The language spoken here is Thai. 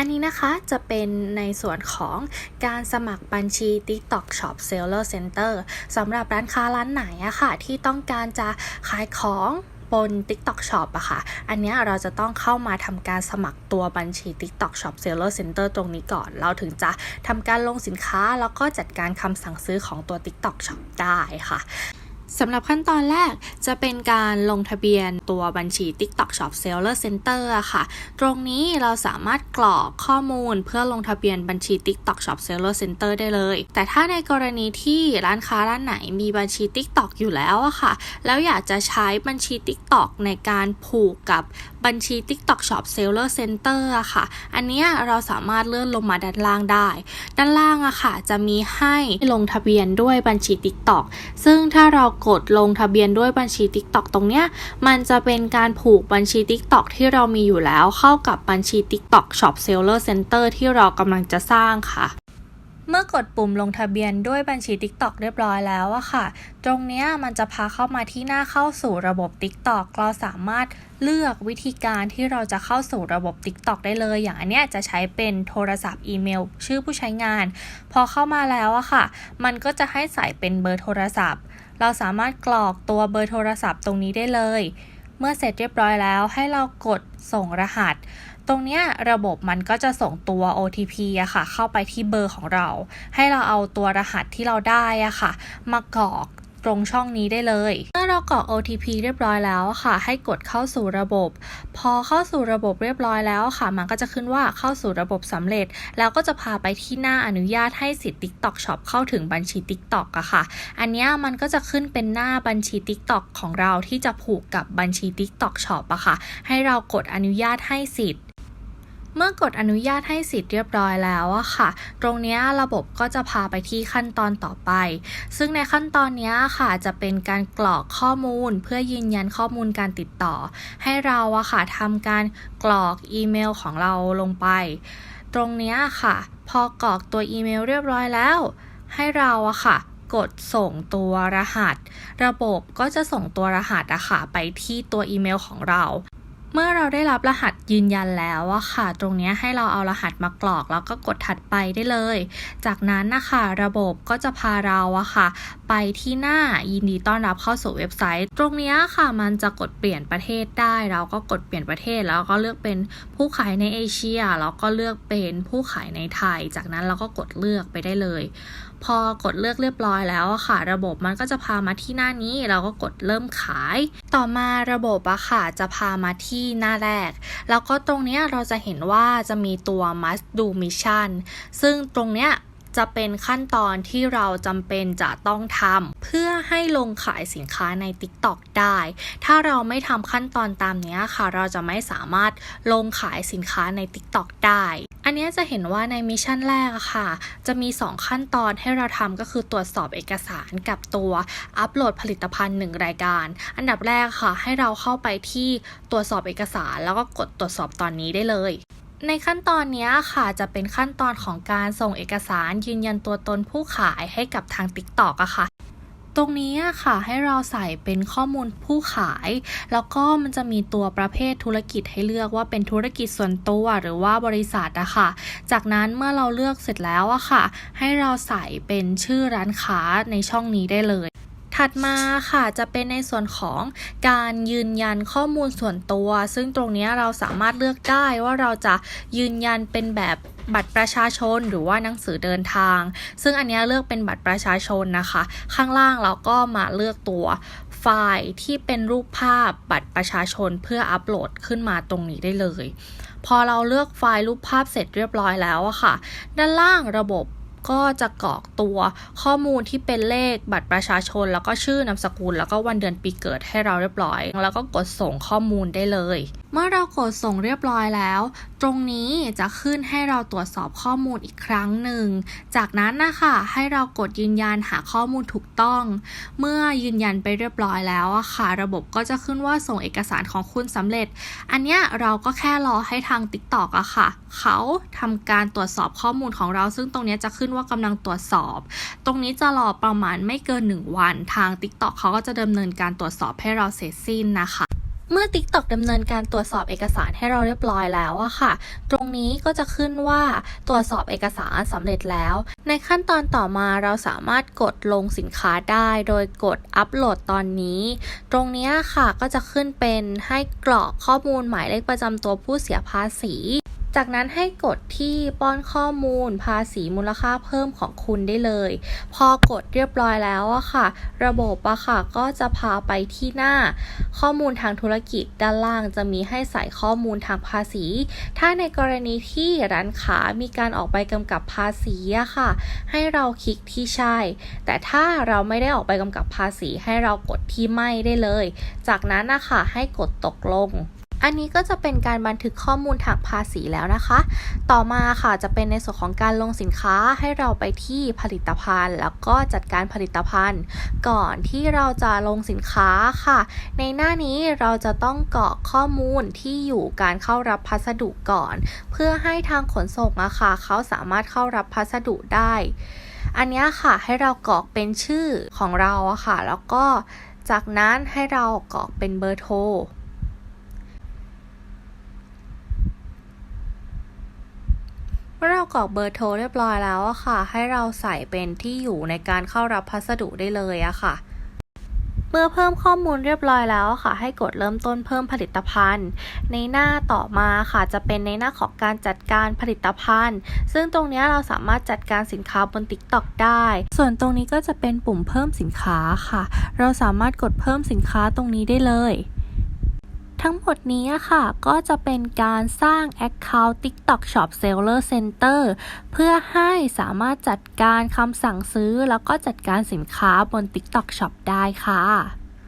อันนี้นะคะจะเป็นในส่วนของการสมัครบัญชี TikTok Shop Seller Center สำหรับร้านค้าร้านไหนอะค่ะ ที่ต้องการจะขายของบน TikTok Shop อะค่ะ อันนี้เราจะต้องเข้ามาทำการสมัครตัวบัญชี TikTok Shop Seller Center ตรงนี้ก่อน เราถึงจะทำการลงสินค้าแล้วก็จัดการคำสั่งซื้อของตัว TikTok Shop ได้ค่ะ สำหรับขั้นตอนแรกจะเป็นการลงทะเบียนตัวบัญชี TikTok Shop Seller Center อะค่ะ ตรงนี้เราสามารถกรอกข้อมูลเพื่อลงทะเบียนบัญชี TikTok Shop Seller Center ได้เลย แต่ถ้าในกรณีที่ร้านค้าร้านไหนมีบัญชี TikTok อยู่แล้วอะค่ะ แล้วอยากจะใช้บัญชี TikTok ในการผูกกับบัญชี TikTok Shop Seller Center อะค่ะ อันนี้เราสามารถเลื่อนลงมาด้านล่างได้ ด้านล่างอะค่ะ จะมีให้ลงทะเบียนด้วยบัญชี TikTok ซึ่งถ้าเรากดลงทะเบียนด้วยบัญชี TikTok ตรงเนี้ย มันจะเป็นการผูกบัญชี TikTok ที่เรามีอยู่แล้วเข้ากับบัญชี TikTok Shop Seller Center ที่เรากำลังจะสร้างค่ะ เมื่อกดปุ่มลงทะเบียนด้วยบัญชี TikTok เรียบร้อยแล้วอะค่ะ ตรงนี้มันจะพาเข้ามาที่หน้าเข้าสู่ระบบ TikTok เราสามารถเลือกวิธีการที่เราจะเข้าสู่ระบบ TikTok ได้เลย อย่างอันเนี้ยจะใช้เป็นโทรศัพท์อีเมล ชื่อผู้ใช้งาน พอเข้ามาแล้วอะค่ะ มันก็จะให้ใส่เป็นเบอร์โทรศัพท์ เราสามารถกรอกตัวเบอร์โทรศัพท์ตรงนี้ได้เลย เมื่อเสร็จเรียบร้อยแล้วให้เรากดส่งรหัส ตรงเนี้ยระบบมันก็จะส่งตัว OTP อะค่ะ เข้าไปที่เบอร์ของเรา ให้เราเอาตัวรหัสที่เราได้อะค่ะ มากรอกตรงช่องนี้ได้เลย เมื่อเรากรอก OTP เรียบร้อยแล้วค่ะ ให้กดเข้าสู่ระบบ พอเข้าสู่ระบบเรียบร้อยแล้วค่ะ มันก็จะขึ้นว่าเข้าสู่ระบบสำเร็จ แล้วก็จะพาไปที่หน้าอนุญาตให้สิทธิ์ TikTok Shop เข้าถึงบัญชี TikTok อะค่ะ อันนี้มันก็จะขึ้นเป็นหน้าบัญชี TikTok ของเราที่จะผูกกับบัญชี TikTok Shop อะค่ะ ให้เรากดอนุญาตให้สิทธิ์ เมื่อกดอนุญาตให้สิทธิ์เรียบร้อยแล้วอะค่ะ ตรงนี้ระบบก็จะพาไปที่ขั้นตอนต่อไป ซึ่งในขั้นตอนนี้ค่ะจะเป็นการกรอกข้อมูล เพื่อยืนยันข้อมูลการติดต่อ ให้เราอะค่ะทำการกรอกอีเมลของเราลงไป ตรงนี้ค่ะ พอกรอกตัวอีเมลเรียบร้อยแล้ว ให้เราอะค่ะกดส่งตัวรหัส ระบบก็จะส่งตัวรหัสอะค่ะไปที่ตัวอีเมลของเรา เมื่อเราได้รับรหัสยืนยันแล้วอะค่ะ ตรงนี้ให้เราเอารหัสมากรอกแล้วก็กดถัดไปได้เลย จากนั้นนะคะระบบก็จะพาเราอะค่ะ ไปที่หน้ายินดีต้อนรับเข้าสู่เว็บไซต์ ตรงนี้ค่ะมันจะกดเปลี่ยนประเทศได้ เราก็กดเปลี่ยนประเทศแล้วก็เลือกเป็นผู้ขายในเอเชียแล้วก็เลือกเป็นผู้ขายในไทย จากนั้นเราก็กดเลือกไปได้เลย พอกดเลือกเรียบร้อยแล้วอะค่ะ ระบบมันก็จะพามาที่หน้านี้ เราก็กดเริ่มขาย ต่อมาระบบอะค่ะจะพามาที่หน้าแรก แล้วก็ตรงนี้เราจะเห็นว่าจะมีตัว must do mission ซึ่งตรงเนี้ย จะเป็นขั้นตอนที่เราจำเป็นจะต้องทำเพื่อให้ลงขายสินค้าใน TikTok ได้ ถ้าเราไม่ทำขั้นตอนตามนี้ค่ะ เราจะไม่สามารถลงขายสินค้าใน TikTok ได้ อันนี้จะเห็นว่าในมิชชั่นแรกอะค่ะ จะมี 2 ขั้นตอนให้เราทำก็คือตรวจสอบเอกสารกับตัวอัปโหลดผลิตภัณฑ์ 1 รายการ อันดับแรกค่ะ ให้เราเข้าไปที่ตรวจสอบเอกสาร แล้วก็กดตรวจสอบตอนนี้ได้เลย ในขั้นตอนนี้ค่ะจะเป็นขั้นตอนของการส่งเอกสารยืนยันตัวตนผู้ขายให้กับทาง TikTok อะค่ะ ตรงนี้ค่ะให้เราใส่เป็นข้อมูลผู้ขาย แล้วก็มันจะมีตัวประเภทธุรกิจให้เลือกว่าเป็นธุรกิจส่วนตัวหรือว่าบริษัทอะค่ะ จากนั้นเมื่อเราเลือกเสร็จแล้วอะค่ะ ให้เราใส่เป็นชื่อร้านค้าในช่องนี้ได้เลย ถัดมาค่ะจะเป็นในส่วนของการยืนยันข้อมูลส่วนตัว ซึ่งตรงนี้เราสามารถเลือกได้ว่าเราจะยืนยันเป็นแบบบัตรประชาชนหรือว่าหนังสือเดินทาง ซึ่งอันนี้เลือกเป็นบัตรประชาชนนะคะ ข้างล่างเราก็มาเลือกตัวไฟล์ที่เป็นรูปภาพบัตรประชาชนเพื่ออัปโหลดขึ้นมาตรงนี้ได้เลย พอเราเลือกไฟล์รูปภาพเสร็จเรียบร้อยแล้วอะค่ะ ด้านล่างระบบ ก็จะกรอกตัวข้อมูลที่เป็นเลขบัตรประชาชน แล้วก็ชื่อนามสกุล แล้วก็วันเดือนปีเกิดให้เราเรียบร้อย แล้วก็กดส่งข้อมูลได้เลยเมื่อเรากดส่งเรียบร้อยแล้ว ตรงนี้จะขึ้นให้เราตรวจสอบข้อมูลอีกครั้งหนึ่ง จากนั้นนะคะให้เรากดยืนยันหาข้อมูลถูกต้อง เมื่อยืนยันไปเรียบร้อยแล้วอะค่ะ ระบบก็จะขึ้นว่าส่งเอกสารของคุณสำเร็จ อันเนี้ยเราก็แค่รอให้ทาง TikTok อะค่ะ เขาทำการตรวจสอบข้อมูลของเรา ซึ่งตรงนี้จะขึ้นว่ากำลังตรวจสอบ ตรงนี้จะรอประมาณไม่เกิน 1 วัน ทาง TikTok เขาก็จะดำเนินการตรวจสอบให้เราเสร็จสิ้นนะคะ เมื่อ TikTok ดำเนินการตรวจสอบเอกสารให้เราเรียบร้อยแล้วอะค่ะ ตรงนี้ก็จะขึ้นว่าตรวจสอบเอกสารสำเร็จแล้ว ในขั้นตอนต่อมาเราสามารถกดลงสินค้าได้ โดยกดอัปโหลดตอนนี้ ตรงนี้ค่ะก็จะขึ้นเป็นให้กรอกข้อมูลหมายเลขประจำตัวผู้เสียภาษี จากนั้นให้กดที่ป้อนข้อมูลภาษีมูลค่าเพิ่มของคุณได้เลย พอกดเรียบร้อยแล้วอะค่ะ ระบบอะค่ะก็จะพาไปที่หน้า ข้อมูลทางธุรกิจด้านล่างจะมีให้ใส่ข้อมูลทางภาษี ถ้าในกรณีที่ร้านค้ามีการออกใบกำกับภาษีอะค่ะ ให้เราคลิกที่ใช่ แต่ถ้าเราไม่ได้ออกใบกำกับภาษีให้เรากดที่ไม่ได้เลย จากนั้นนะคะให้กดตกลง อันนี้ก็จะเป็นการบันทึกข้อมูลทางภาษีแล้วนะคะ ต่อมาค่ะจะเป็นในส่วนของการลงสินค้าให้เราไปที่ผลิตภัณฑ์ แล้วก็จัดการผลิตภัณฑ์ ก่อนที่เราจะลงสินค้าค่ะ ในหน้านี้เราจะต้องกรอกข้อมูลที่อยู่การเข้ารับพัสดุก่อน เพื่อให้ทางขนส่งอะค่ะเขาสามารถเข้ารับพัสดุได้ อันนี้ค่ะให้เรากรอกเป็นชื่อของเราอะค่ะ แล้วก็จากนั้นให้เรากรอกเป็นเบอร์โทร เมื่อเรากรอกเบอร์โทรเรียบร้อยแล้วอะค่ะ ให้เราใส่เป็นที่อยู่ในการเข้ารับพัสดุได้เลยอะค่ะ เมื่อเพิ่มข้อมูลเรียบร้อยแล้วค่ะ ให้กดเริ่มต้นเพิ่มผลิตภัณฑ์ ในหน้าต่อมาค่ะจะเป็นในหน้าของการจัดการผลิตภัณฑ์ ซึ่งตรงนี้เราสามารถจัดการสินค้าบน TikTok ได้ ส่วนตรงนี้ก็จะเป็นปุ่มเพิ่มสินค้าค่ะ เราสามารถกดเพิ่มสินค้าตรงนี้ได้เลย ทั้งหมดนี้ค่ะ ก็จะเป็นการสร้าง Account TikTok Shop Seller Center เพื่อให้สามารถจัดการคำสั่งซื้อ แล้วก็จัดการสินค้าบน TikTok Shop ได้ค่ะ